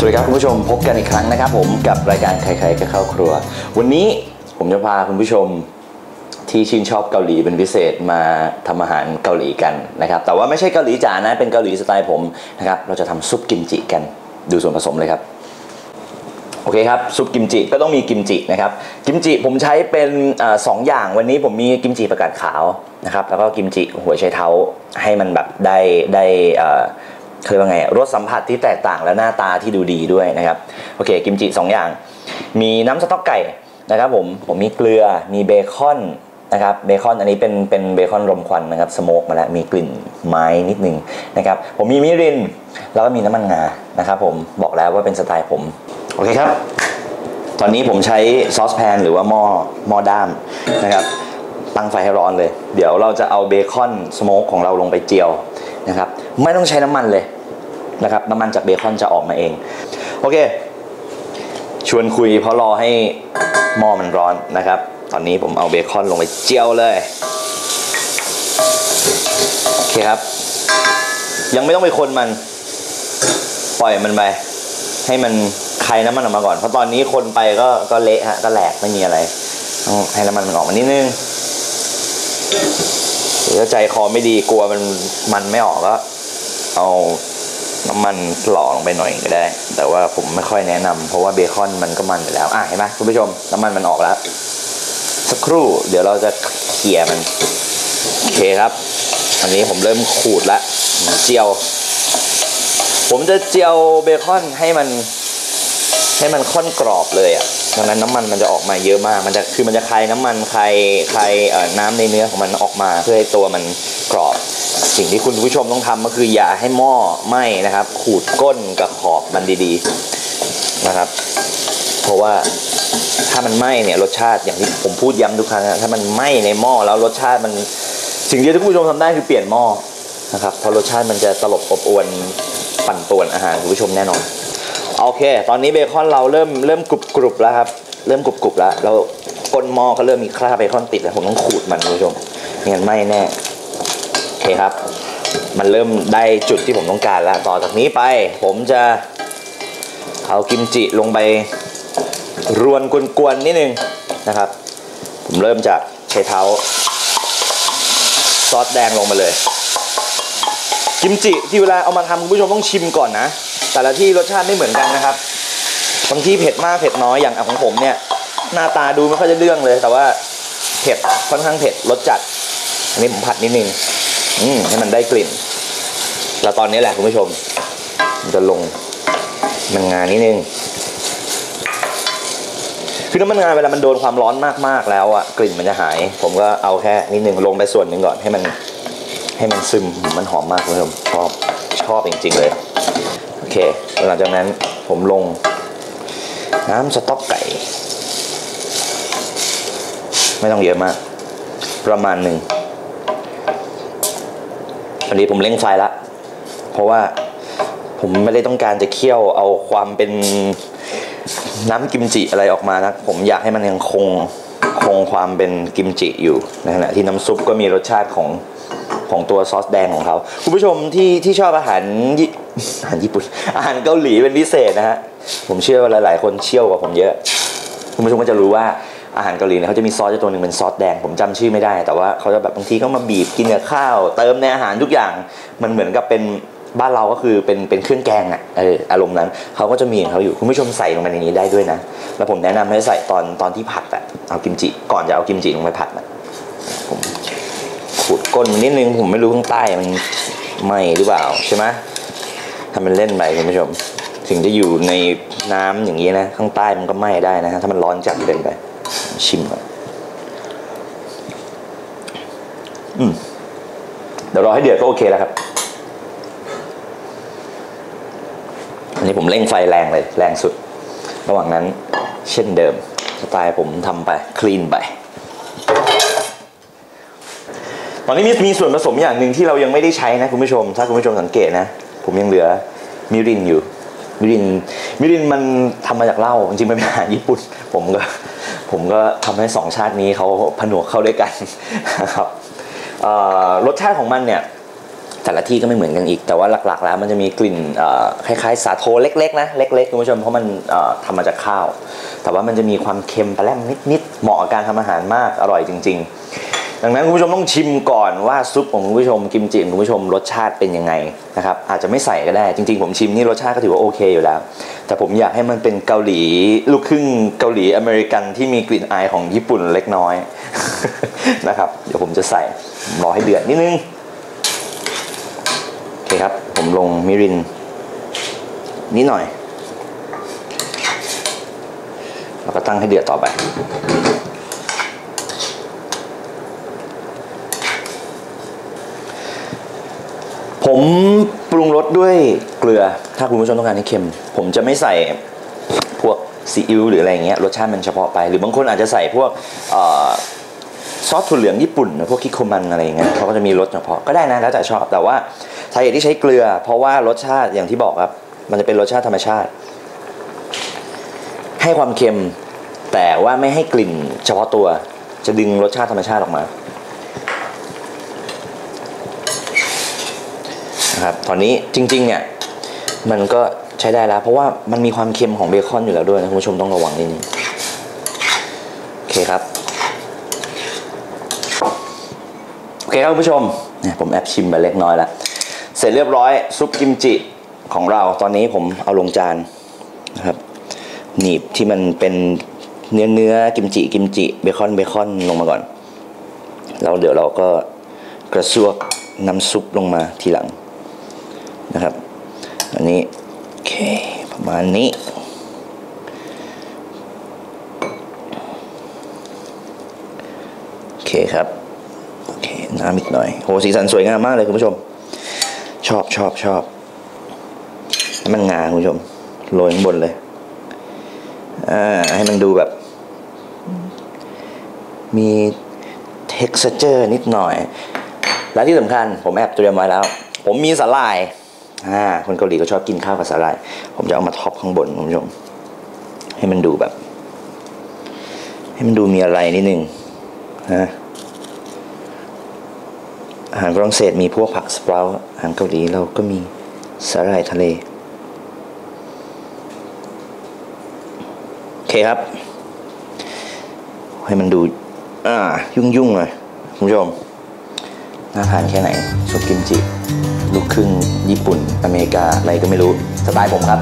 สวัสดีครับคุณผู้ชมพบกันอีกครั้งนะครับ ผมกับรายการใครๆก็เข้าครัว วันนี้ผมจะพาคุณผู้ชมที่ชื่นชอบเกาหลีเป็นพิเศษมาทำอาหารเกาหลีกันนะครับ แต่ว่าไม่ใช่เกาหลีจ๋านะเป็นเกาหลีสไตล์ผมนะครับเราจะทำซุปกิมจิกันดูส่วนผสมเลยครับโอเคครับซุปกิมจิก็ต้องมีกิมจินะครับกิมจิผมใช้เป็นอสองอย่างวันนี้ผมมีกิมจิประกาศขาวนะครับแล้วก็กิมจิหัวไชเท้าให้มันแบบได้ได้ เคยว่าไงรสสัมผัสที่แตกต่างและหน้าตาที่ดูดีด้วยนะครับโอเคกิมจิสองอย่าง มีน้ำสต๊อกไก่นะครับผมผมมีเกลือมีเบคอนนะครับเบคอนอันนี้เป็นเป็นเบคอนรมควันนะครับสโมกมาแล้วมีกลิ่นไม้นิดนึงนะครับผมมีมิรินแล้วก็มีน้ำมันงานะครับผมบอกแล้วว่าเป็นสไตล์ผมโอเคครับ ตอนนี้ผมใช้ซอสแพนหรือว่าหม้อหม้อด้ามนะครับตั้งไฟให้ร้อนเลย เดี๋ยวเราจะเอาเบคอนสโมกของเราลงไปเจียว นะครับไม่ต้องใช้น้ำมันเลยนะครับน้ำมันจากเบคอนจะออกมาเอง โอเค ชวนคุยเพราะรอให้หม้อมันร้อนนะครับ ตอนนี้ผมเอาเบคอนลงไปเจียวเลยโอเคครับ ยังไม่ต้องไปคนมัน ปล่อยมันไป ให้มันคายน้ำมันออกมาก่อน เพราะตอนนี้คนไปก็ก็เละฮะก็แหลกไม่มีอะไรให้น้ำมันมันออกมานิดนึง รือถ้าใจคอไม่ดีกลัวมันมันไม่ออกก็ เอาน้ำมันหล่อลงไปหน่อยก็ได้ แต่ว่าผมไม่ค่อยแนะนำเพราะว่าเบคอนมันก็มันอยู่แล้วอะเห็นไหมคุณผู้ชมน้ำมันมันออกแล้ว สักครู่ เดี๋ยวเราจะเขี่ยมันโอเคครับ อันนี้ผมเริ่มขูดละเจียว ผมจะเจียวเบคอนให้มัน ให้มันค่อนกรอบเลยอะ ดังนั้นน้ำมันมันจะออกมาเยอะมาก มันจะคือมันจะคายน้ำมันคายคายเอ่อน้ำในเนื้อของมันออกมา เพื่อให้ตัวมันกรอบ สิ่งที่คุณผู้ชมต้องทำก็คืออย่าให้หม้อไหม้นะครับ ขูดก้นกับขอบมันดีๆนะครับ เพราะว่าถ้ามันไหม้เนี่ยรสชาติอย่างที่ผมพูดย้ำทุกครั้งนะถ้ามันไหม้ในหม้อแล้วรสชาติมันสิ่งเดียวที่คุณผู้ชมทำได้คือเปลี่ยนหม้อนะครับเพราะรสชาติมันจะตลบอบอวนปั่นป่วนอาหารคุณผู้ชมแน่นอน โอเค ตอนนี้เบคอนเราเริ่มเริ่มกรุบกรุบแล้วครับ เริ่มกรุบกรุบแล้วแล้วก้นหม้อก็เริ่มมีคราบเบคอนติดแล้วผมต้องขูดมันคุณผู้ชมไม่งั้นไหม้แน่โอเคครับ มันเริ่มได้จุดที่ผมต้องการแล้ว ต่อจากนี้ไปผมจะเอากิมจิลงไปรวนกวนๆนิดนึงนะครับ ผมเริ่มจากใช้เท้า ซอสแดงลงมาเลย กิมจิที่เวลาเอามาทำคุณผู้ชมต้องชิมก่อนนะ แต่ละที่รสชาติไม่เหมือนกันนะครับบางที่เผ็ดมากเผ็ดน้อยอย่างของผมเนี่ย หน้าตาดูไม่ค่อยจะเรื่องเลย แต่ว่าเผ็ดค่อนข้างเผ็ดรสจัด อันนี้ผมผัดนิดนึงอืมให้มันได้กลิ่น แล้วตอนนี้แหละคุณผู้ชมจะลงมันงานนิดนึงคือน้ำมันงานเวลามันโดนความร้อนมากๆแล้วอะกลิ่นมันจะหาย ผมก็เอาแค่นิดนึงลงไปส่วนหนึ่งก่อนให้มันให้มันซึมมันหอมมากคุณผู้ชมชอบชอบจริงๆเลย หลังจากนั้นผมลงน้ำสต๊อกไก่ ไม่ต้องเยอะมาก ประมาณหนึ่งอันนี้ผมเล่งไฟละ เพราะว่าผมไม่ได้ต้องการจะเคี่ยวเอาความเป็นน้ำกิมจิอะไรออกมานะ ผมอยากให้มันยังคง คงความเป็นกิมจิอยู่ในขณะที่น้ำซุปก็มีรสชาติของของตัวซอสแดงของเขา คุณผู้ชมที่ที่ชอบอาหารอาหารญี่ปุ่นอาหารเกาหลีเป็นพิเศษนะฮะ ผมเชื่อว่าหลาย ๆ คนเชี่ยวกว่าผมเยอะ คุณผู้ชมก็จะรู้ว่าอาหารเกาหลีเนี่ยเขาจะมีซอสตัวหนึ่งเป็นซอสแดง ผมจำชื่อไม่ได้ แต่ว่าเขาจะแบบบางทีก็มาบีบกินกับข้าว เติมในอาหารทุกอย่างมันเหมือนกับเป็น บ้านเราก็คือเป็นเป็นเครื่องแกงอะเอออารมณ์นั้นเขาก็จะมีของเขาอยู่คุณผู้ชมใส่ลงไปในนี้ได้ด้วยนะ แล้วผมแนะนำให้ใส่ตอนตอนที่ผัดอะเอากิมจิก่อนจะเอากิมจิลงไปผัดนะผมขูดก้นนนิดนึงผมไม่รู้ข้างใต้มันไหมหรือเปล่าใช่ไหมทำเป็นเล่นไปคุณผู้ชม ถึงจะอยู่ในน้ำอย่างนี้นะ ข้างใต้มันก็ไหม้ได้นะฮะถ้ามันร้อนจัดเกินไปชิมก่อนอืมเดี๋ยวรอให้เดือดก็โอเคแล้วครับ อันนี้ ผมเร่งไฟแรงเลยแรงสุด ระหว่างนั้นเช่นเดิมสไตล์ผมทำไปคลีนไป ตอนนี้มีมีส่วนผสมอย่างหนึ่งที่เรายังไม่ได้ใช้นะคุณผู้ชม ถ้าคุณผู้ชมสังเกตนะ ผมยังเหลือมิรินอยู่มิรินมิรินมันทำมาจากเหล้าจริงๆมันเป็นอาหารญี่ปุ่น ผมก็ผมก็ทำให้สองชาตินี้เขาผนวกเข้าด้วยกันนะครับรสชาติของมันเนี่ย แต่ละที่ก็ไม่เหมือนกันอีก แต่ว่าหลักๆ แล้วมันจะมีกลิ่นคล้ายๆ สาโทเล็กๆนะเล็กๆคุณผู้ชมเพราะมันทำมาจากข้าว แต่ว่ามันจะมีความเค็มแปลาแรมนิดๆเหมาะกับการทำอาหารมากอร่อยจริง ๆ ดังนั้นคุณผู้ชมต้องชิมก่อนว่าซุปของคุณผู้ชมกิมจิของคุณผู้ชมรสชาติเป็นยังไงนะครับอาจจะไม่ใส่ก็ได้จริง ๆ ผมชิมนี่รสชาติก็ถือว่าโอเคอยู่แล้ว แต่ผมอยากให้มันเป็นเกาหลีลูกครึ่งเกาหลีอเมริกันที่มีกลิ่นอายของญี่ปุ่นเล็กน้อยนะครับเดี๋ยวผมจะใส่รอให้เดือดนิดนึง โอเคครับ ผม ลงมิรินนิดหน่อย แล้วก็ตั้งให้เดือดต่อไป ผมปรุงรสด้วยเกลือ ถ้าคุณผู้ชมต้องการให้เค็ม ผมจะไม่ใส่พวกซีอิ๊วหรืออะไรเงี้ยรสชาติมันเฉพาะไป หรือบางคนอาจจะใส่พวกอซอสถั่วเหลืองญี่ปุ่น พวกคิโคมันอะไรเงี้ยเขาก็จะมีรสเฉพาะก็ได้นะแล้วแต่ชอบแต่ว่า สาเหตุที่ใช้เกลือ เพราะว่ารสชาติอย่างที่บอกครับ มันจะเป็นรสชาติธรรมชาติ ให้ความเค็มแต่ว่าไม่ให้กลิ่นเฉพาะตัว จะดึงรสชาติธรรมชาติออกมาครับตอนนี้จริงๆเนี่ยมันก็ใช้ได้แล้ว เพราะว่ามันมีความเค็มของเบคอนอยู่แล้วด้วยนะคุณผู้ชมต้องระวังนิดนึงโอเคครับโอเคครับคุณผู้ชมเนี่ยผมแอบชิมไปเล็กน้อยแล้ว เสร็จเรียบร้อยซุปกิมจิของเราตอนนี้ผมเอาลงจานนะครับ หนีบที่มันเป็นเนื้อเนื้อกิมจิกิมจิเบคอนเบคอนลงมาก่อนแล้วเดี๋ยวเราก็กระซวกน้ำซุปลงมาทีหลังนะครับ อันนี้โอเคประมาณนี้โอเคครับโอเคน้ำอีกหน่อยโหสีสันสวยงามมากเลยคุณผู้ชม ชอบชอบชอบให้มันงาคุณผู้ชมโรยข้างบนเลยอ่าให้มันดูแบบ มี texture นิดหน่อย และที่สำคัญผมแอบเตรียมไว้แล้ว ผมมีสาหร่ายอ่าคนเกาหลีก็ชอบกินข้าวกับสาหร่าย ผมจะเอามาท็อปข้างบนคุณผู้ชม ให้มันดูแบบ ให้มันดูมีอะไรนิดนึงนะ อาหารฝรั่งเศสมีพวกผักสปราวอาหารเกาหลีเราก็มีสาหร่ายทะเล โอเคครับ ให้มันดูอ่ายุ่งยุ่งๆหน่อยคุณผู้ชมน่าทานแค่ไหนซุปกิมจิ ลูกครึ่งญี่ปุ่นอเมริกา อะไรก็ไม่รู้สไตล์ผมครับ